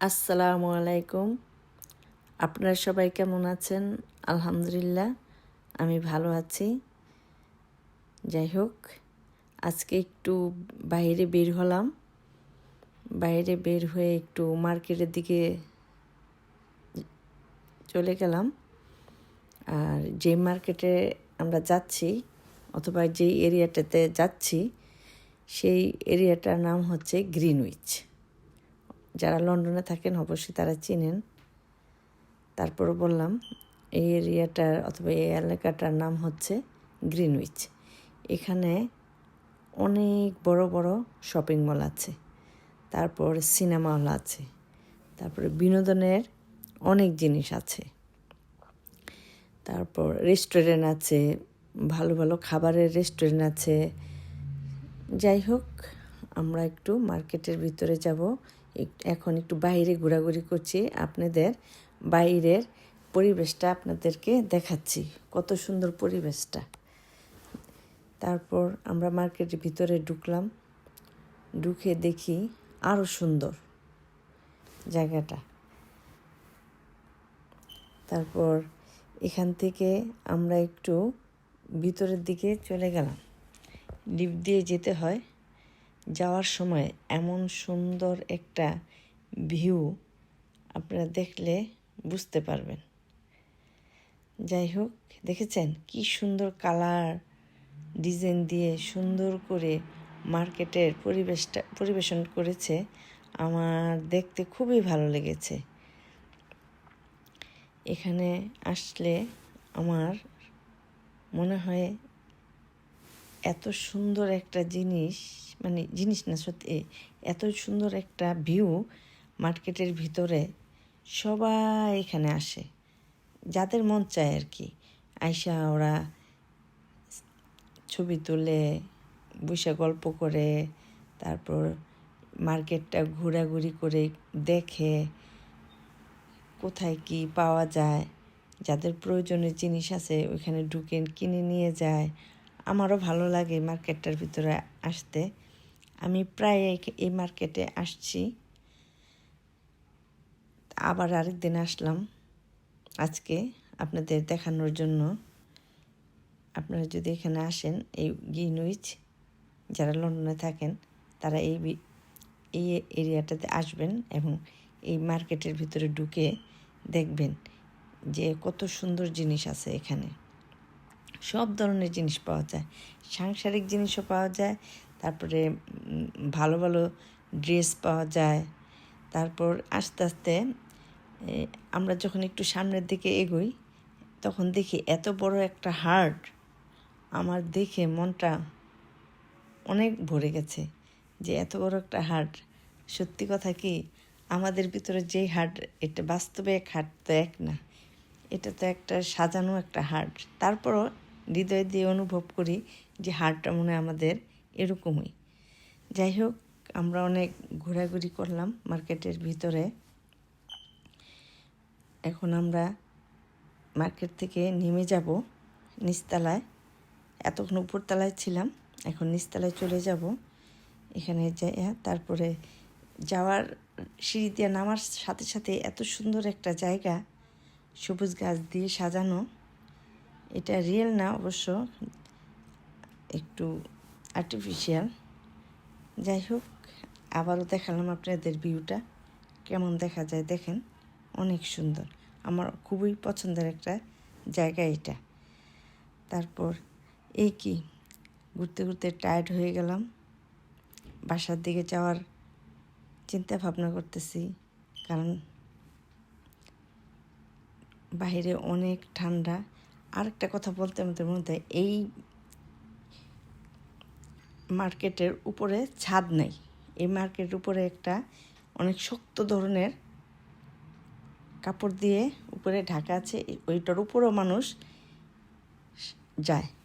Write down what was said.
আসসালামু আলাইকুম। আপনারা সবাই কেমন আছেন? আলহামদুলিল্লাহ, আমি ভালো আছি। যাই হোক, আজকে একটু বাইরে বের হলাম। বাইরে বের হয়ে একটু মার্কেটের দিকে চলে গেলাম। আর যে মার্কেটে আমরা যাচ্ছি, অথবা যেই এরিয়াটাতে যাচ্ছি, সেই এরিয়াটার নাম হচ্ছে গ্রিনউইচ। যারা লন্ডনে থাকেন অবশ্যই তারা চিনেন। তারপরে বললাম, এই এরিয়াটার অথবা এই এলাকাটার নাম হচ্ছে গ্রিনউইচ। এখানে অনেক বড় বড় শপিং মল আছে, তারপর সিনেমা হল আছে, তারপরে বিনোদনের অনেক জিনিস আছে। তারপর রেস্টুরেন্ট আছে, ভালো ভালো খাবারের রেস্টুরেন্ট আছে। যাই হোক, আমরা একটু মার্কেটের ভিতরে যাব এখন একটু বাইরে ঘোরাঘুরি করছি আপনাদের বাইরের পরিবেশটা আপনাদেরকে দেখাচ্ছি, কত সুন্দর পরিবেশটা। তারপর আমরা মার্কেটের ভিতরে ঢুকলাম, ঢুকে দেখি আরও সুন্দর জায়গাটা। তারপর এখান থেকে আমরা একটু ভিতরের দিকে চলে গেলাম। লিফট দিয়ে যেতে হয়। যাওয়ার সময় এমন সুন্দর একটা ভিউ আপনারা দেখলে বুঝতে পারবেন। যাই হোক, দেখেছেন? কি সুন্দর কালার ডিজাইন দিয়ে সুন্দর করে মার্কেটের পরিবেশটা, পরিবেশন করেছে। আমার দেখতে খুবই ভালো লেগেছে। এখানে আসলে আমার মনে হয় এত সুন্দর একটা জিনিস মানে জিনিস না, সত্যি, এত সুন্দর একটা ভিউ মার্কেটের ভিতরে সবাই এখানে আসে, যাদের মন চায় আর কি। আইসা ওরা ছবি তুলে, বসে গল্প করে, তারপর মার্কেটটা ঘোরাঘুরি করে দেখে, কোথায় কি পাওয়া যায়, যাদের প্রয়োজনীয় জিনিস আছে ওইখানে ঢুকে কিনে নিয়ে যায় আমারও ভালো লাগে এই মার্কেটটার ভিতরে আসতে। আমি প্রায় এই মার্কেটে আসছি। আবার আরেক দিন আসলাম আজকে আপনাদের দেখানোর জন্য। আপনারা যদি এখানে আসেন, এই গিনুইচ যারা লন্ডনে থাকেন, তারা এই এই এরিয়াটাতে আসবেন এবং এই মার্কেটের ভিতরে ঢুকে দেখবেন যে কত সুন্দর জিনিস আছে এখানে। সব ধরনের জিনিস পাওয়া যায়। সাংসারিক জিনিসও পাওয়া যায়, তারপরে ভালো ভালো ড্রেস পাওয়া যায়, তারপর আস্তে আস্তে আমরা যখন একটু সামনের দিকে এগোই, তখন দেখি এত বড় একটা হার্ট আমার দেখে মনটা অনেক ভরে গেছে যে এত বড় একটা হার্ট। সত্যি কথা কি? আমাদের ভিতরে যেই হার্ট, এটা বাস্তবে এক হার্ট তো এক না। এটা তো একটা সাজানো একটা হার্ট তারপরও হৃদয় দিয়ে অনুভব করি যে হাড়টা মনে আমাদের এরকমই। যাই হোক, আমরা অনেক ঘোরাঘুরি করলাম মার্কেটের ভিতরে। এখন আমরা মার্কেট থেকে নেমে যাব নিচতলায়। এতক্ষণ উপরতলায় ছিলাম, এখন নিচতলায় চলে যাব। এখানে যাই তারপরে যাওয়ার সিঁড়ি দিয়ে নামার সাথে সাথে এত সুন্দর একটা জায়গা। সবুজ গাছ দিয়ে সাজানো। এটা রিয়েল না, অবশ্য একটু আর্টিফিশিয়াল যাই হোক, আবারও দেখালাম আপনাদের ভিউটা কেমন দেখা যায় দেখেন, অনেক সুন্দর। আমার খুবই পছন্দের একটা জায়গা এটা। তারপর এই কি, ঘুরতে ঘুরতে টায়ার্ড হয়ে গেলাম। বাসার দিকে যাওয়ার চিন্তা ভাবনা করতেছি, কারণ বাইরে অনেক ঠান্ডা। আরেকটা কথা বলতে আমাদের মধ্যে, এই মার্কেটের উপরে ছাদ নেই। এই মার্কেটের উপরে একটা অনেক শক্ত ধরনের কাপড় দিয়ে উপরে ঢাকা আছে, ওইটার উপরেও মানুষ যায়।